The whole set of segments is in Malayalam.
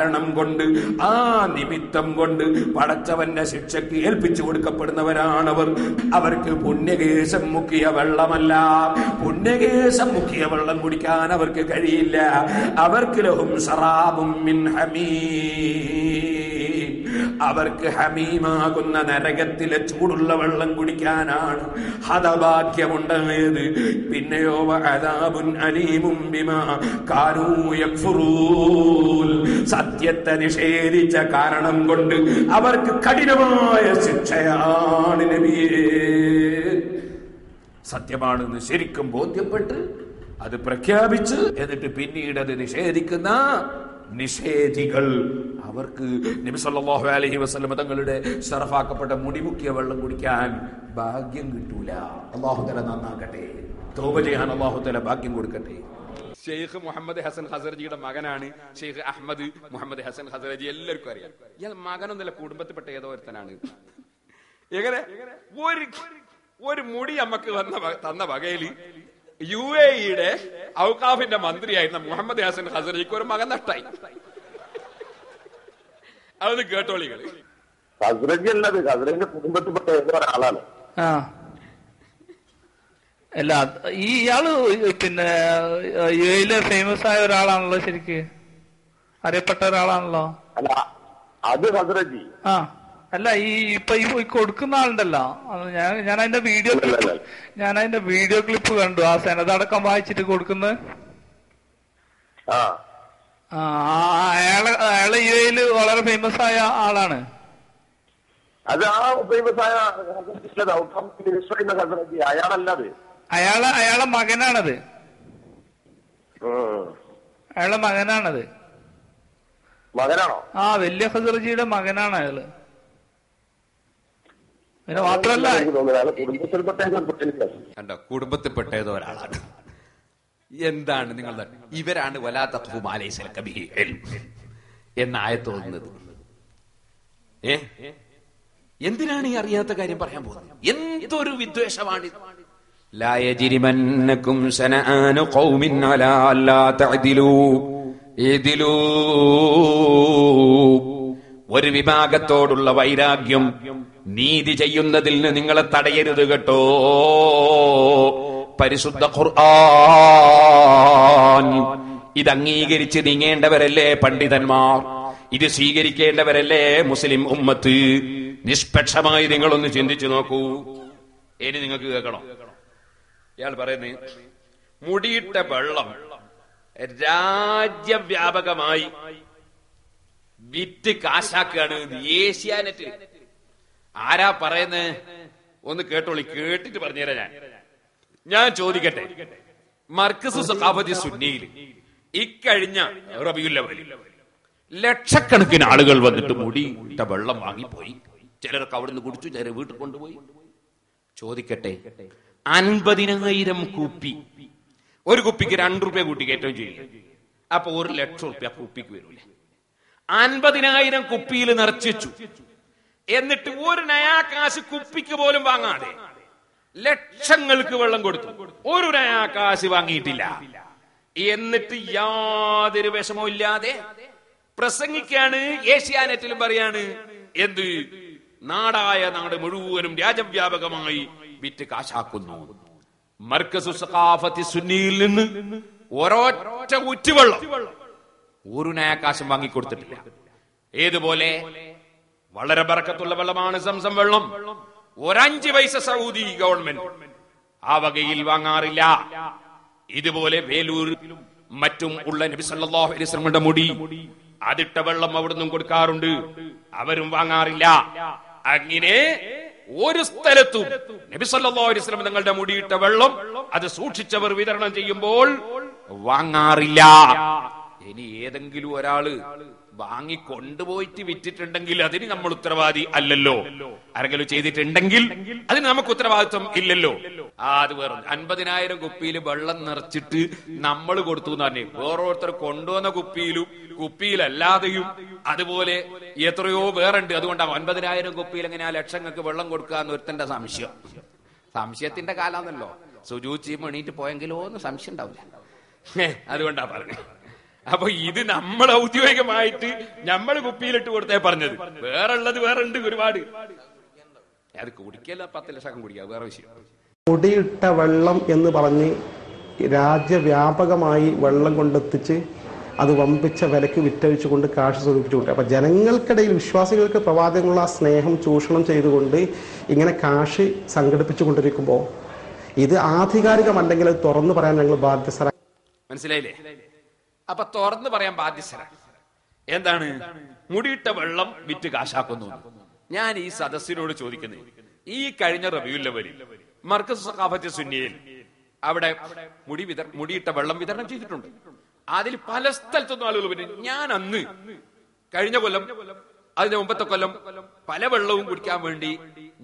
കാരണം കൊണ്ട് ആ നിമിത്തം കൊണ്ട് പടച്ചവന്റെ ശിക്ഷയ്ക്ക് ഏൽപ്പിച്ചു കൊടുക്കപ്പെടുന്നവരാണവർ. അവർക്ക് പുണ്യകേശം മുക്കിയ വെള്ളമല്ല. പുണ്യകേശം മുക്കിയ വെള്ളം കുടിക്കാൻ അവർക്ക് കഴിയില്ല. അവർക്ക് ലഹും സറാബും മിൻ ഹമീം. അവർക്ക് ഹമീമാകുന്ന നരകത്തിലെ ചൂടുള്ള വെള്ളം കുടിക്കാനാണ് ഹതഭാഗ്യമുണ്ടായത് പിന്നെയോ അലീമും ബിമാ സത്യത്തെ നിഷേധിച്ച കാരണം കൊണ്ട് അവർക്ക് കഠിനമായ ശിക്ഷയാണ് നബിയേ. സത്യമാണെന്ന് ശരിക്കും ബോധ്യപ്പെട്ട് അത് പ്രഖ്യാപിച്ച് എന്നിട്ട് പിന്നീട് അത് നിഷേധിക്കുന്ന നിഷേധികൾ. അവർക്ക് നബി സല്ലല്ലാഹു അലൈഹി തങ്ങളുടെ ഷറഫാക്കപ്പെട്ട മുടിമുക്കിയ വെള്ളം കുടിക്കാൻ ഭാഗ്യം കിട്ടൂല. അള്ളാഹു തല നന്നാക്കട്ടെ. തോപ ചെയ്യാൻ അള്ളാഹു തല ഭാഗ്യം കൊടുക്കട്ടെ. ഷെയ്ഖ് മുഹമ്മദ് ഹസൻ ഹസർജിയുടെ മകനാണ് ഷെയ്ഖ് അഹമ്മദ് മുഹമ്മദ് ഹസൻ ഹസർജി എല്ലാവർക്കും അറിയാം. ഇയാൾ മകനൊന്നുമില്ല കുടുംബത്തിൽപ്പെട്ട ഏതോ ഒരുത്തനാണ്. എങ്ങനെ? ഒരു ഒരു മുടി നമുക്ക് വന്ന തന്ന വകയിൽ യു എയുടെ ഔക്കാഫിന്റെ മന്ത്രിയായിരുന്ന മുഹമ്മദ് ഹസൻ ഹസർജിക്ക് ഒരു മകൻ നഷ്ടായി അതൊന്ന് കേട്ടോളികൾ ഹസ്രജ് അല്ലത് ഹസ്രജിന്റെ കുടുംബത്തിൽപ്പെട്ട ഏതോ ഒരാളാണ്. ആ. അല്ല ഈ ഇയാൾ പിന്നെ യു എയിലെ ഫേമസ് ആയ ഒരാളാണല്ലോ ശരിക്ക്. അറിയപ്പെട്ട ഒരാളാണല്ലോ. അല്ല അത് ഹസ്രജി. ആ അല്ല ഈ ഇപ്പൊ ഈ കൊടുക്കുന്ന ആളുണ്ടല്ലോ. ഞാൻ ഞാൻ അതിന്റെ വീഡിയോ ക്ലിപ്പ് ഞാൻ അതിന്റെ വീഡിയോ ക്ലിപ്പ് കണ്ടു. ആ സെനതടക്കം വായിച്ചിട്ട് കൊടുക്കുന്നത് അയാൾ അയാൾ യു എയിൽ വളരെ ഫേമസ് ആയ ആളാണ്. അത് ആ ഫേമസ് ആയ ഹസ്രജി അയാളല്ലത് അയാളെ അയാളെ മകനാണത്. അയാളെ മകനാണത്. മകനാണോ? ആ വലിയ ഹസർജിയുടെ മകനാണ് അയാൾ. പിന്നെ മാത്രല്ല. കണ്ടോ ഒരാളാണ്. എന്താണ് നിങ്ങളുടെ ഇവരാണ് വലാത്ത എന്ന ആയത്ത് തോന്നുന്നത്? ഏ? എന്തിനാണ് ഈ അറിയാത്ത കാര്യം പറയാൻ പോകുന്നത്? എന്തൊരു വിദ്വേഷമാണ് لا يجرمنكم شنآن قوم على ألا تعدلوا اعدلوا ഒരു വിഭാഗത്തോടുള്ള വൈരാഗ്യം നീതി ചെയ്യുന്നതിൽ നിന്ന് നിങ്ങളെ തടയരുത് കേട്ടോ പരിശുദ്ധ ഖുർആൻ ഇത് അംഗീകരിച്ച് നീങ്ങേണ്ടവരല്ലേ പണ്ഡിതന്മാർ ഇത് സ്വീകരിക്കേണ്ടവരല്ലേ മുസ്ലിം ഉമ്മത്ത് നിഷ്പക്ഷമായി നിങ്ങളൊന്ന് ചിന്തിച്ചു നോക്കൂ ഇനി നിങ്ങൾക്ക് കേൾക്കണോ ഇയാൾ പറയുന്നത് മുടിയിട്ട വെള്ളം രാജ്യവ്യാപകമായി വിറ്റ് കാശാക്കുകയാണ് ഏഷ്യാനെറ്റ്. ആരാ പറയുന്നത് ഒന്ന് കേട്ടോളി കേട്ടിട്ട് പറഞ്ഞുതരാം ഞാൻ. ഞാൻ ചോദിക്കട്ടെ മർക്കസ് സഖാഫത്തി സുന്നിയിൽ ഇക്കഴിഞ്ഞ ലക്ഷക്കണക്കിന് ആളുകൾ വന്നിട്ട് മുടിയിട്ട വെള്ളം വാങ്ങിപ്പോയി. ചിലരൊക്കെ അവിടുന്ന് കുടിച്ചു ചിലർ വീട്ടിൽ കൊണ്ടുപോയി. ചോദിക്കട്ടെ അൻപതിനായിരം കുപ്പി. ഒരു കുപ്പിക്ക് രണ്ട് റുപ്യ കൂട്ടി കയറ്റവും ചെയ്യും. അപ്പൊ ഒരു ലക്ഷം റുപ്യ കുപ്പിക്ക് വരൂലേ. അൻപതിനായിരം കുപ്പിയിൽ നിറച്ചു എന്നിട്ട് ഒരു നയാ കാശ് കുപ്പിക്ക് പോലും വാങ്ങാതെ ലക്ഷങ്ങൾക്ക് വെള്ളം കൊടുത്തു. ഒരു നയാ കാശ് വാങ്ങിയിട്ടില്ല. എന്നിട്ട് യാതൊരു വിഷമവും ഇല്ലാതെ പ്രസംഗിക്കാണ് ഏഷ്യാനെറ്റിലും പറയാണ് എന്ത്? നാടായ നാട് മുഴുവനും രാജ്യവ്യാപകമായി വിറ്റ് കാശാക്കുന്നു. മർക്കസു സഖാഫത്തി സുന്നിയിൽ നിന്ന് ഒരൊറ്റ ഉറ്റുവെള്ളം ഒരു നയാകാശം വാങ്ങിക്കൊടുത്തിട്ടില്ല. ഏതുപോലെ? വളരെ ബറക്കത്തുള്ള വെള്ളമാണ് സംസം വെള്ളം. ഒരഞ്ച് പൈസ സൗദി ഗവൺമെന്റ് ആ വകയിൽ വാങ്ങാറില്ല. ഇതുപോലെ വേലൂരിലും മറ്റും ഉള്ള നബി സല്ലല്ലാഹു അലൈഹി വസല്ലമയുടെ മുടി അതിട്ട വെള്ളം അവിടുന്ന് കൊടുക്കാറുണ്ട്. അവരും വാങ്ങാറില്ല. അങ്ങനെ ഒരു സ്ഥലത്തും നബി സല്ലല്ലാഹു അലൈഹി വസല്ലം തങ്ങളുടെ മുടിയിട്ട വെള്ളം അത് സൂക്ഷിച്ചവർ വിതരണം ചെയ്യുമ്പോൾ വാങ്ങാറില്ല. ഇനി ഏതെങ്കിലും ഒരാൾ വാങ്ങി കൊണ്ടുപോയിട്ട് വിറ്റിട്ടുണ്ടെങ്കിൽ അതിന് നമ്മൾ ഉത്തരവാദി അല്ലല്ലോ. ആരെങ്കിലും ചെയ്തിട്ടുണ്ടെങ്കിൽ അതിന് നമുക്ക് ഉത്തരവാദിത്വം ഇല്ലല്ലോ. ആ അത് വേറെ അൻപതിനായിരം കുപ്പിയിൽ വെള്ളം നിറച്ചിട്ട് നമ്മൾ കൊടുത്തു എന്ന് തന്നെ വേറോരുത്തർ കൊണ്ടുവന്ന കുപ്പിയിലും കുപ്പിയിലല്ലാതെയും അതുപോലെ എത്രയോ വേറുണ്ട്. അതുകൊണ്ടാണ് അൻപതിനായിരം കുപ്പിയിൽ എങ്ങനെ ആ ലക്ഷങ്ങൾക്ക് വെള്ളം കൊടുക്കുക എന്ന് ഒരുത്തന്റെ സംശയം. സംശയത്തിന്റെ കാലാന്നല്ലോ. സുജൂച്ചി മണിയിട്ട് പോയെങ്കിലോ എന്ന് സംശയം ഉണ്ടാവില്ല. അതുകൊണ്ടാ പറഞ്ഞു. അപ്പൊ ഇത് നമ്മൾ ഔദ്യോഗികമായിട്ട് നമ്മൾ കുപ്പിയിലിട്ട് കൊടുത്തേ പറഞ്ഞത്. വേറെ ഉള്ളത് വേറെ ഉണ്ട് ഒരുപാട്. അത് കുടിക്കല്ല പത്ത് ലക്ഷം കുടിക്കുക വേറെ വിഷയം. കുടിയിട്ട വെള്ളം എന്ന് പറഞ്ഞ് രാജ്യവ്യാപകമായി വെള്ളം കൊണ്ടെത്തിച്ച് അത് വമ്പിച്ച വിലക്ക് വിറ്റഴിച്ചുകൊണ്ട് കാശ് സ്വരൂപിച്ചുകൊണ്ട്. അപ്പൊ ജനങ്ങൾക്കിടയിൽ വിശ്വാസികൾക്ക് പ്രവാചകങ്ങളുള്ള ആ സ്നേഹം ചൂഷണം ചെയ്തുകൊണ്ട് ഇങ്ങനെ കാശ് സംഘടിപ്പിച്ചുകൊണ്ടിരിക്കുമ്പോൾ ഇത് ആധികാരികമല്ലെങ്കിൽ അത് തുറന്നു പറയാൻ ഞങ്ങൾ ബാധ്യസ്ഥരാണ് മനസ്സിലായില്ലേ? അപ്പൊ തുറന്ന് പറയാൻ ബാധ്യസ്ഥര. എന്താണ്? മുടിയിട്ട വെള്ളം വിറ്റ് കാശാക്കുന്നു. ഞാൻ ഈ സദസ്സിനോട് ചോദിക്കുന്നത് ഈ കഴിഞ്ഞ റബിയുല്ലവരിൽ മർക്കസ് സഖാഫത്ത് സുന്നിയിൽ അവിടെ മുടി വിത മുടിയിട്ട വെള്ളം വിതരണം ചെയ്തിട്ടുണ്ട്. അതിൽ പല സ്ഥലത്തൊന്നും ആളുകൾ പറഞ്ഞു ഞാൻ അന്ന് കഴിഞ്ഞ കൊല്ലം അതിന്റെ മുമ്പത്തെ കൊല്ലം പല വെള്ളവും കുടിക്കാൻ വേണ്ടി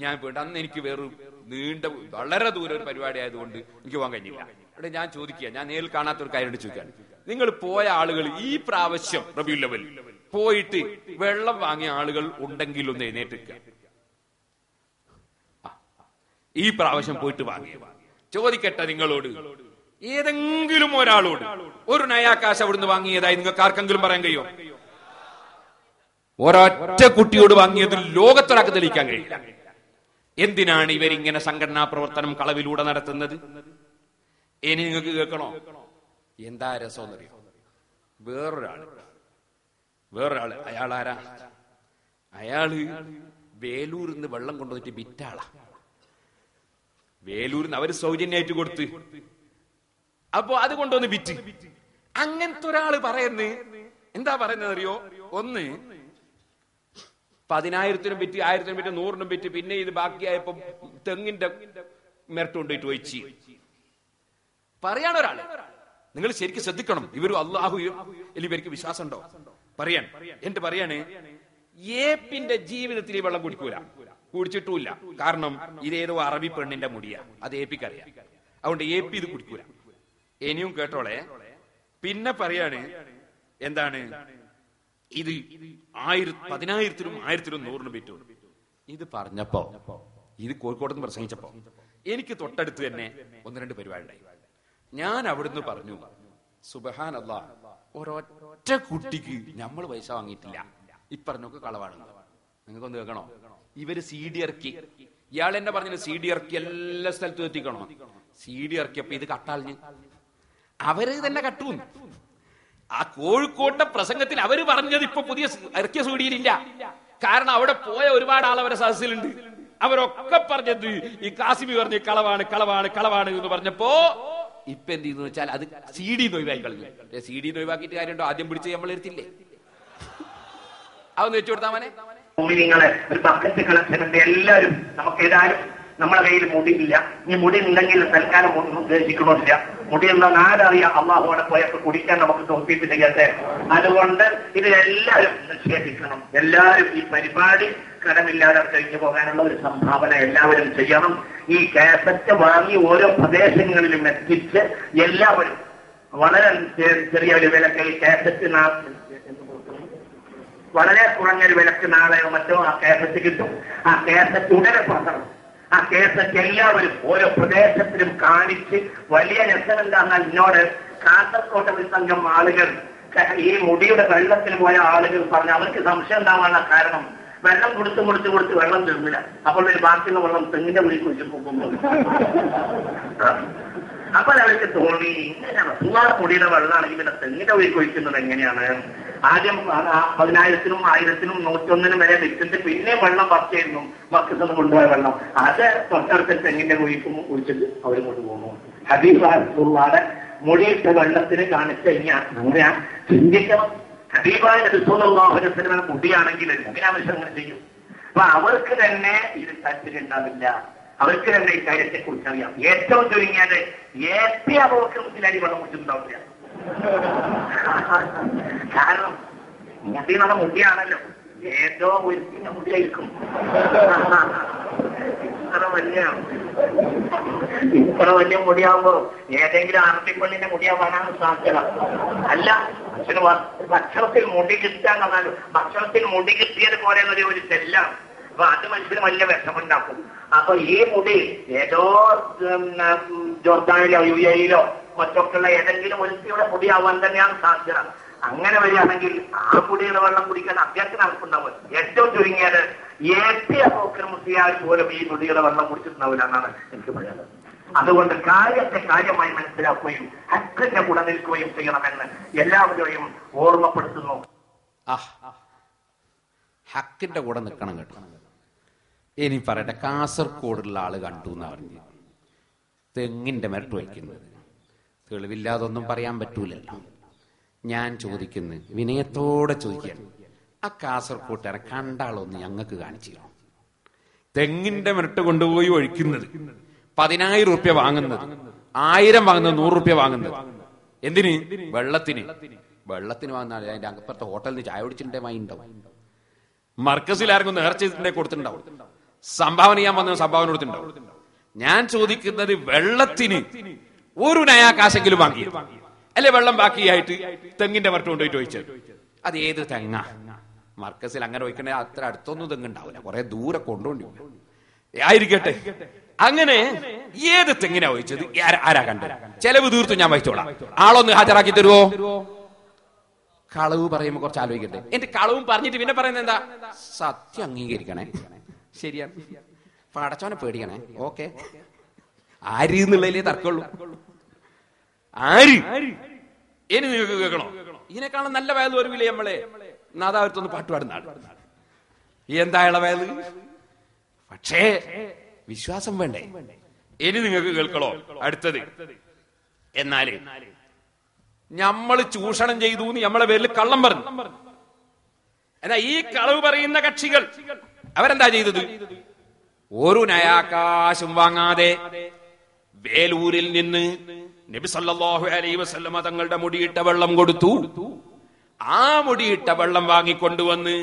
ഞാൻ വേണ്ട അന്ന് എനിക്ക് വേറെ നീണ്ട വളരെ ദൂരം ഒരു പരിപാടി ആയതുകൊണ്ട് എനിക്ക് പോകാൻ കഴിഞ്ഞില്ല. അവിടെ ഞാൻ ചോദിക്കുക ഞാൻ നേരിൽ കാണാത്ത ഒരു കാര്യം ചോദിക്കാൻ നിങ്ങൾ പോയ ആളുകൾ ഈ പ്രാവശ്യം റബി ലെവൽ പോയിട്ട് വെള്ളം വാങ്ങിയ ആളുകൾ ഉണ്ടെങ്കിൽ ഒന്ന് എഴുന്നേറ്റ് ഈ പ്രാവശ്യം പോയിട്ട് വാങ്ങി. ചോദിക്കട്ടെ നിങ്ങളോട് ഏതെങ്കിലും ഒരാളോട് ഒരു നയാകാശ് അവിടുന്ന് വാങ്ങിയതായി നിങ്ങൾക്ക് ആർക്കെങ്കിലും പറയാൻ കഴിയോ? ഒരൊറ്റ കുട്ടിയോട് വാങ്ങിയത് ലോകത്തൊരാൾക്ക് തെളിയിക്കാൻ കഴിയില്ല. എന്തിനാണ് ഇവരിങ്ങനെ സംഘടനാ പ്രവർത്തനം കളവിലൂടെ നടത്തുന്നത്? ഇനി നിങ്ങൾക്ക് കേൾക്കണോ? എന്താ രസം എന്നറിയോ വേറൊരാൾ. വേറൊരാൾ. അയാൾ ആരാ അയാൾ വേലൂരിൽ നിന്ന് വെള്ളം കൊണ്ടുവന്നിട്ട് വിറ്റാളാ. വേലൂരിൽ നിന്ന് അവർ സൗജന്യമായിട്ട് കൊടുത്ത്. അപ്പൊ അത് കൊണ്ടുവന്ന് വിറ്റ്. അങ്ങനത്തെ ഒരാൾ പറയുന്നത് എന്താ പറയുന്നത് അറിയോ ഒന്ന് പതിനായിരത്തിനും വിറ്റ് ആയിരത്തിനും വിറ്റ് നൂറിനും വിറ്റ് പിന്നെ ഇത് ബാക്കിയായപ്പോ തെങ്ങിന്റെ മെരട്ട് വെച്ച് പറയാണ് ഒരാൾ നിങ്ങൾ ശരിക്കും ശ്രദ്ധിക്കണം. ഇവരും അള്ളാഹു ഇവർക്ക് വിശ്വാസം ഉണ്ടോ പറയാൻ. എന്റെ പറയാണ് ഏപ്പിന്റെ ജീവിതത്തിൽ ഈ വെള്ളം കുടിക്കൂല. കുടിച്ചിട്ടുമില്ല. കാരണം ഇതേതോ അറബി പെണ്ണിന്റെ മുടിയാ. അത് ഏപ്പിക്കറിയാം. അതുകൊണ്ട് ഏപ്പി ഇത് കുടിക്കൂല. ഇനിയും കേട്ടോളെ. പിന്നെ പറയാണ് എന്താണ്? ഇത് ആയിര പതിനായിരത്തിനും ആയിരത്തിനും നൂറിനും പറ്റും. ഇത് പറഞ്ഞപ്പോ ഇത് കോഴിക്കോട് നിന്ന് പ്രസംഗിച്ചപ്പോ എനിക്ക് തൊട്ടടുത്ത് തന്നെ ഒന്ന് രണ്ട് പരിപാടി ഉണ്ടായി. ഞാൻ അവിടുന്ന് പറഞ്ഞു സുബഹാൻ അല്ല ഒരൊറ്റ കുട്ടിക്ക് നമ്മൾ പൈസ വാങ്ങിയിട്ടില്ല. ഇപ്പറഞ്ഞൊക്കെ കളവാണ് നിങ്ങൾക്കൊന്ന് കേൾക്കണോ? ഇവർ സി ഡി ഇറക്കി. ഇയാൾ എന്നെ പറഞ്ഞു സി ഡി ഇറക്കി എല്ലാ സ്ഥലത്തും എത്തിക്കണോ? സി ഡി ഇറക്കിയപ്പോ ഇത് കട്ടാളിഞ്ഞ്. അവർ തന്നെ കട്ടും. ആ കോഴിക്കോട്ടെ പ്രസംഗത്തിൽ അവർ പറഞ്ഞത് ഇപ്പൊ പുതിയ ഇറക്കിയ സൂടിയിലില്ല കാരണം അവിടെ പോയ ഒരുപാട് ആൾ അവരെ സദസ്സിലുണ്ട്. അവരൊക്കെ പറഞ്ഞത് ഈ കാസിമി പറഞ്ഞ് കളവാണ് കളവാണ് കളവാണ് എന്ന് പറഞ്ഞപ്പോ ഇപ്പൊ എന്ത് ചെയ്യുന്നു വെച്ചാൽ അത് സി ഡി നൊഴിവാക്കി കളഞ്ഞു. സി ഡി നൊഴിവാക്കിയിട്ട് കാര്യമുണ്ടോ? ആദ്യം പിടിച്ച് നമ്മൾ എടുത്തില്ലേ? അതൊന്ന് വെച്ചു കൊടുത്താ മനെ. നിങ്ങളെ ഒരു ബക്കറ്റ് എല്ലാവരും നമുക്ക് ഏതായാലും നമ്മളെ കയ്യിൽ മുടിയില്ല. ഈ മുടി ഉണ്ടെങ്കിൽ തൽക്കാലം ഒന്നും ഉദ്ദേശിക്കണമില്ല മുടിയുള്ള അള്ളാഹു അള്ളാഹുവിടെ പോയൊക്കെ കുടിക്കാൻ നമുക്ക് തോൽപ്പിച്ചിട്ട് അതുകൊണ്ട് ഇതിലെല്ലാവരും നിക്ഷേപിക്കണം എല്ലാവരും ഈ പരിപാടി കടമില്ലാതെ കഴിഞ്ഞു പോകാനുള്ള ഒരു സംഭാവന എല്ലാവരും ചെയ്യണം. ഈ കാസറ്റ് വാങ്ങി ഓരോ പ്രദേശങ്ങളിലും എത്തിച്ച് എല്ലാവരും വളരെ ചെറിയ ഒരു വിലക്ക് ഈ കാസറ്റ് വളരെ കുറഞ്ഞൊരു വിലക്ക് നാളെയോ മറ്റോ ആ കാസറ്റ് കിട്ടും. ആ കാസറ്റ് ഉടനെ പുറത്തണം ആ കേസൊക്കെ എല്ലാവരും ഓരോ പ്രദേശത്തിലും കാണിച്ച് വലിയ രസം എന്താണെന്നാൽ എന്നോട് കാസർകോട്ടെ ഒരു സംഘം ആളുകൾ ഈ മുടിയുടെ വെള്ളത്തിൽ പോയ ആളുകൾ പറഞ്ഞു അവർക്ക് സംശയം ഉണ്ടാവാനുള്ള കാരണം വെള്ളം കൊടുത്ത് മുടിച്ച് കൊടുത്ത് വെള്ളം തീർന്നില്ല അപ്പോൾ ഒരു ബാക്കിയുള്ള വെള്ളം തെങ്ങിന്റെ മുടി കുഴിച്ചു പോകുമ്പോൾ അപ്പോൾ അവർക്ക് തോന്നി സുമാർ മുടിയുടെ വെള്ളമാണെങ്കിൽ പിന്നെ തെങ്ങിന്റെ വഴി കുഴിക്കുന്നത് എങ്ങനെയാണ്? ആദ്യം പതിനായിരത്തിനും ആയിരത്തിനും നൂറ്റൊന്നിനും വരെ വിറ്റിട്ട് പിന്നെ വെള്ളം പറിച്ചായിരുന്നു മക്കത്തൊന്നും കൊണ്ടുപോയ വെള്ളം. അത് തൊട്ടടുത്ത തെങ്ങിന്റെ കുഴിക്കും കുഴിച്ചിട്ട് അവർ കൊണ്ടുപോകുന്നു. ഹബീബാടെ മുടിയിട്ട വെള്ളത്തിന് കാണിച്ചു കഴിഞ്ഞാൽ അങ്ങനെ ചിന്തിക്കണം ഹബീബായ റിസോളാഹുരത്തിന് മുടിയാണെങ്കിൽ എന്തിനാവശ്യം അങ്ങനെ ചെയ്യും? അപ്പൊ അവർക്ക് തന്നെ ഇത് താല്പര്യം ഉണ്ടാവില്ല. അവർക്ക് തന്നെ ഇക്കാര്യത്തെ കാര്യത്തെ കുറിച്ച് അറിയാം ഏറ്റവും ചുരുങ്ങിയത് ഏറ്റവും അവർക്ക് മുന്നിലടി വെള്ളം കുടിച്ചിട്ടുണ്ടാവില്ല കാരണം മുടി നമ്മുടെ മുടിയാണല്ലോ. ഏറ്റവും ഒരുക്കിന്റെ മുടിയായിരിക്കും. ഇത്ര വലിയ ഇത്ര വലിയ മുടിയാകുമ്പോ ഏതെങ്കിലും അറബിപ്പെണ്ണിന്റെ മുടിയാവാനാണ് സാധ്യത. അല്ല ഭക്ഷണത്തിൽ മുടി കിട്ടാൻ വന്നാലും ഭക്ഷണത്തിൽ മുടി കിട്ടിയത് പോലെ ഒരു ചെല്ലാണ് അപ്പൊ അത് മനുഷ്യന് വലിയ വിഷമുണ്ടാക്കും അപ്പൊ ഈ മുടി ഏതോ ജോർദാനിലോ യു എയിലോ മറ്റൊക്കെയുള്ള ഏതെങ്കിലും ഒരുത്തിയുടെ മുടിയാവാൻ തന്നെയാണ് സാധ്യത. അങ്ങനെ വരികയാണെങ്കിൽ ആ കുടിയുടെ വെള്ളം കുടിക്കാൻ അദ്ദേഹത്തിന് അർപ്പുണ്ടാവും ഏറ്റവും ചുരുങ്ങിയത് ഏറ്റ മുസ്ലിയാർ പോലും ഈ കുടിയുടെ വെള്ളം കുടിച്ചിട്ടുണ്ടാവില്ല എന്നാണ് എനിക്ക് പറയുന്നത് അതുകൊണ്ട് കാര്യത്തെ കാര്യമായി മനസ്സിലാക്കുകയും ഹക്കിന്റെ കൂടെ നിൽക്കുകയും ചെയ്യണമെന്ന് എല്ലാവരെയും ഓർമ്മപ്പെടുത്തുന്നു. ഹക്കിന്റെ കൂടെ നിൽക്കണം കേട്ടോ. ഇനി പറയട്ടെ കാസർഗോഡുള്ള ആൾ കണ്ടു എന്ന് പറഞ്ഞു. തെങ്ങിന്റെ മരട്ട് വയ്ക്കുന്നത് തെളിവില്ലാതൊന്നും പറയാൻ പറ്റൂലല്ലോ. ഞാൻ ചോദിക്കുന്നു വിനയത്തോടെ ചോദിക്കുകയാണ്. ആ കാസർകോട്ടുകാരെ കണ്ടാളൊന്ന് ഞങ്ങൾക്ക് കാണിച്ചു തെങ്ങിന്റെ മരട്ട് കൊണ്ടുപോയി ഒഴിക്കുന്നത് പതിനായിരം റുപ്യ വാങ്ങുന്നത് ആയിരം വാങ്ങുന്നത് നൂറ് റുപ്യ വാങ്ങുന്നത്. എന്തിന്? വെള്ളത്തിന്. വെള്ളത്തിന് വാങ്ങുന്ന അതിന്റെ അകപ്പുറത്തെ ഹോട്ടലിൽ നിന്ന് ചായ കുടിച്ചിട്ടുണ്ടേ വാങ്ങിണ്ടാവും മർക്കസിൽ ആരെങ്കിലും നേർച്ച ചെയ്തിട്ടുണ്ടെ കൊടുത്തിട്ടുണ്ടാവും. സംഭാവന ചെയ്യാൻ വന്ന സംഭാവന കൊടുത്തിട്ടുണ്ടാവും. ഞാൻ ചോദിക്കുന്നത് വെള്ളത്തിന് ഒരു നയാകാശെങ്കിലും വാങ്ങി അല്ലെ വെള്ളം ബാക്കിയായിട്ട് തെങ്ങിന്റെ മരട്ട് കൊണ്ടുപോയിട്ട് ഒഴിച്ചത് അത് ഏത് തെങ്ങ? മർക്കസിൽ അങ്ങനെ ഒഴിക്കണേ അത്ര അടുത്തൊന്നും തെങ്ങുണ്ടാവില്ല കുറെ ദൂരെ കൊണ്ടുപോണ്ടി. ആയിരിക്കട്ടെ. അങ്ങനെ ഏത് തെങ്ങിനാ ഒഴിച്ചത്? ആരാ- കണ്ടത്? ചെലവ് തീർത്തു ഞാൻ വഹിച്ചോളാം. ആളൊന്ന് ഹാജരാക്കി തരുവോ? കളവ് പറയുമ്പോ കുറച്ച് ആലോചിക്കട്ടെ. എന്റെ കളവും പറഞ്ഞിട്ട് പിന്നെ പറയുന്നത് എന്താ? സത്യം അംഗീകരിക്കണേ. ശരിയാണ് പടച്ചോനെ പേടിക്കണേ. ഓക്കെ. ആര് എന്നുള്ളതിലേ തർക്കമുള്ളൂ. ആര്? ഇനി നിങ്ങൾക്ക് കേൾക്കണോ? ഇതിനേക്കാളും നല്ല വയൽ വരുവില്ലേ നമ്മളെ? നാദാവരത്തൊന്ന് പാട്ട് പാടുന്ന എന്താ ഇളവയത് പക്ഷേ വിശ്വാസം വേണ്ടേ? ഇനി നിങ്ങൾക്ക് കേൾക്കണോ? അടുത്തത്. എന്നാൽ നമ്മൾ ചൂഷണം ചെയ്തു നമ്മളെ പേരിൽ കള്ളം പറഞ്ഞു. എന്നാ ഈ കളവ് പറയുന്ന കക്ഷികൾ അവരെന്താ ചെയ്തത്? ഒരു നയാകാശം വാങ്ങാതെ വേലൂരിൽ നിന്ന് നബി സല്ലല്ലാഹു അലൈഹി വസല്ലമ തങ്ങളുടെ മുടിയിട്ട വെള്ളം കൊടുത്തു. ആ മുടിയിട്ട വെള്ളം വാങ്ങിക്കൊണ്ടുവന്ന്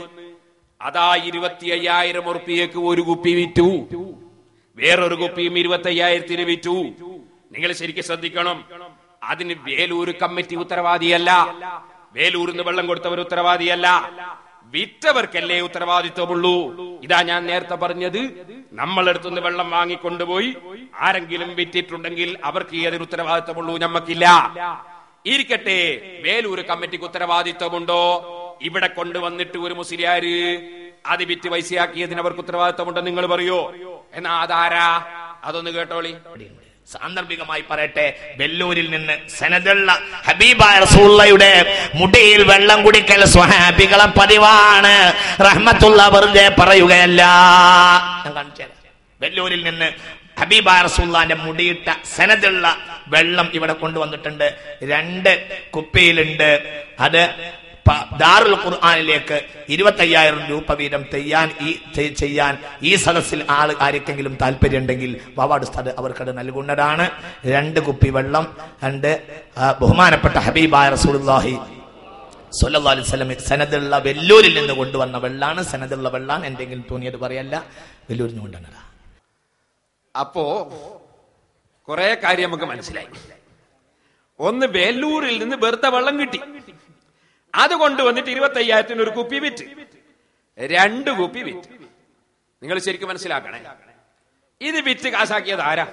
അതാ ഇരുപത്തി അയ്യായിരം ഉറുപ്പിയേക്ക് ഒരു കുപ്പി വിറ്റു. വേറൊരു കുപ്പിയും ഇരുപത്തി അയ്യായിരത്തിന് വിറ്റു. നിങ്ങൾ ശരിക്കും ശ്രദ്ധിക്കണം. അതിന് വേലൂർ കമ്മിറ്റി ഉത്തരവാദിയല്ല. വേലൂരിന്ന് വെള്ളം കൊടുത്തവർ ഉത്തരവാദിയല്ല. വിറ്റവർക്കല്ലേ ഉത്തരവാദിത്വമുള്ളൂ? ഇതാ ഞാൻ നേരത്തെ പറഞ്ഞത്. നമ്മളെടുത്തുനിന്ന് വെള്ളം വാങ്ങിക്കൊണ്ടുപോയി ആരെങ്കിലും വിറ്റിട്ടുണ്ടെങ്കിൽ അവർക്ക് ഏതൊരു ഉത്തരവാദിത്വമുള്ളൂ? നമ്മക്കില്ല ഇരിക്കട്ടെ. വേലൂർ കമ്മിറ്റിക്ക് ഉത്തരവാദിത്വമുണ്ടോ? ഇവിടെ കൊണ്ടുവന്നിട്ട് ഒരു മുസ്ലിയാര് അത് വിറ്റ് പൈസയാക്കിയതിന് അവർക്ക് ഉത്തരവാദിത്വമുണ്ടോ നിങ്ങൾ പറയോ? എന്നാ അതാരാ? അതൊന്ന് കേട്ടോളി. സാന്ദർഭികമായി പറയട്ടെ. വെല്ലൂരിൽ നിന്ന് സനദുള്ള ഹബീബായ റസൂള്ളയുടെ മുടിയിൽ വെള്ളം കുടിക്കൽ സ്വഹാബികളെ പതിവാണ്. റഹ്മത്തുള്ള വെറുതെ പറയുകയല്ല. വെല്ലൂരിൽ നിന്ന് ഹബീബായ റസൂള്ളാന്റെ മുടിയിട്ട സനദുള്ള വെള്ളം ഇവിടെ കൊണ്ടുവന്നിട്ടുണ്ട്. രണ്ട് കുപ്പിയിലുണ്ട്. അത് ദാറുൽ ഖുർആാനിലേക്ക് ഇരുപത്തയ്യായിരം രൂപ വീതം ചെയ്യാൻ ഈ ചെയ്യാൻ ഈ സദസ്സിൽ ആൾ ആർക്കെങ്കിലും താല്പര്യം ഉണ്ടെങ്കിൽ വാവാട് സ്ഥലം അവർക്കത് നൽകുന്നതാണ്. രണ്ട് കുപ്പി വെള്ളം രണ്ട് ബഹുമാനപ്പെട്ട ഹബീബായ റസൂലുള്ളാഹി സല്ലല്ലാഹു അലൈഹി വസല്ലം സനദുള്ള വെല്ലൂരിൽ നിന്ന് കൊണ്ടുവന്ന വെള്ളാണ്. സനദുള്ള വെള്ളാണ്. എന്തെങ്കിലും തോന്നിയത് പറയല്ല. വെല്ലൂരിൽ നിന്ന് കൊണ്ടുവന്നതാ. അപ്പോ കുറെ കാര്യം നമുക്ക് മനസ്സിലായി. ഒന്ന് വേലൂരിൽ നിന്ന് വെറുതെ വെള്ളം കിട്ടി. അത് കൊണ്ടുവന്നിട്ട് ഇരുപത്തി അയ്യായിരത്തിന് ഒരു കുപ്പി വിറ്റ്. രണ്ട് കുപ്പി വിറ്റ്. നിങ്ങൾ ശരിക്കും മനസ്സിലാക്കണേ? ഇത് വിറ്റ് കാശാക്കിയത് ആരാ?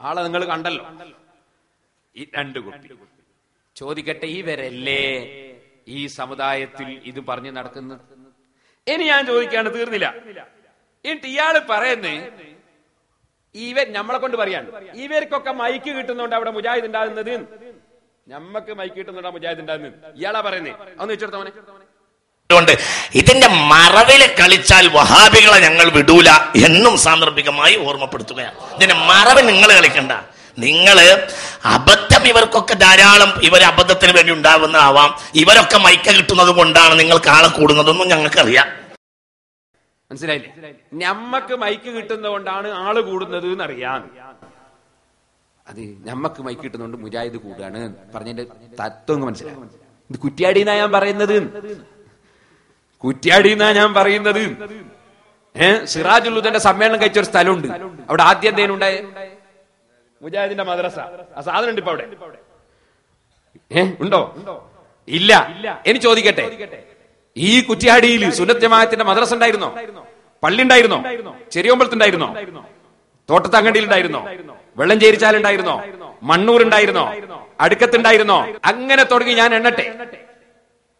ആളെ നിങ്ങൾ കണ്ടല്ലോ. ഈ രണ്ട് കുപ്പി. ചോദിക്കട്ടെ ഇവരല്ലേ ഈ സമുദായത്തിൽ ഇത് പറഞ്ഞു നടക്കുന്നത്? ഇനി ഞാൻ ചോദിക്കാണ് തീർന്നില്ല. എന്നിട്ട് ഇയാൾ പറയുന്നേ ഇവർ നമ്മളെ കൊണ്ട് പറയാണ് ഇവർക്കൊക്കെ മൈക്ക് കിട്ടുന്നോണ്ട് അവിടെ മുജാഹിദ് ഉണ്ടാകുന്നത് നമ്മക്ക് മൈക്ക് കിട്ടുന്നോണ്ടാ മുജാഹിദ് ഉണ്ടാകുന്നത് ഇയാളാ പറയുന്നേ. അന്ന് അതുകൊണ്ട് ഇതിന്റെ മറവിൽ കളിച്ചാൽ വഹാബികളെ ഞങ്ങൾ വിടൂല എന്നും സാന്ദർഭികമായി ഓർമ്മപ്പെടുത്തുകയാണ്. ഇതിന്റെ മറവ് നിങ്ങൾ കളിക്കണ്ട. നിങ്ങൾ അബദ്ധം ഇവർക്കൊക്കെ ധാരാളം ഇവർ അബദ്ധത്തിന് വേണ്ടി ഉണ്ടാവുന്നതാവാം. ഇവരൊക്കെ മൈക്ക കിട്ടുന്നത് കൊണ്ടാണ് നിങ്ങൾക്ക് ആളെ കൂടുന്നതെന്നും ഞങ്ങൾക്കറിയാം. മനസ്സിലായില്ലേ? ഞമ്മക്ക് മൈക്ക് കിട്ടുന്നതുകൊണ്ടാണ് ആൾ കൂടുന്നത് എന്നറിയാം. അത് നമ്മക്ക് മൈക്ക് കിട്ടുന്നുണ്ട് മുജാഹിദ് കൂടുകയാണ് പറഞ്ഞതിന്റെ തത്വം അങ്ങ് മനസ്സിലായി. ഇത് കുറ്റ്യാടി എന്നാ ഞാൻ പറയുന്നത്. കുറ്റ്യാടി എന്നാ ഞാൻ പറയുന്നത്. ഏഹ് സിറാജുല്ലുദന്റെ സമ്മേളനം കഴിച്ച ഒരു സ്ഥലമുണ്ട്. അവിടെ ആദ്യം എന്തേലും ഉണ്ടായ? മുജാഹിദിന്റെ മദ്രസ. ആ സാധനം ഉണ്ട് ഇപ്പൊ അവിടെ. ഏഹ് ഉണ്ടോ? ഇല്ല. എനി ചോദിക്കട്ടെ. ഈ കുറ്റ്യാടിയിൽ ജമാഅത്തിന്റെ മദ്രസ ഉണ്ടായിരുന്നോ? പള്ളി ഉണ്ടായിരുന്നോ? ചെറിയോമ്പലത്തുണ്ടായിരുന്നോ തോട്ടത്തങ്കണ്ടിയിലുണ്ടായിരുന്നോ വെള്ളംചേരിച്ചാലുണ്ടായിരുന്നോ മണ്ണൂർ ഉണ്ടായിരുന്നോ അടുക്കത്തുണ്ടായിരുന്നോ? അങ്ങനെ തുടങ്ങി ഞാൻ എണ്ണട്ടെ.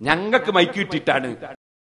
ഞങ്ങൾക്ക് മൈക്ക് കിട്ടിയിട്ടാണ്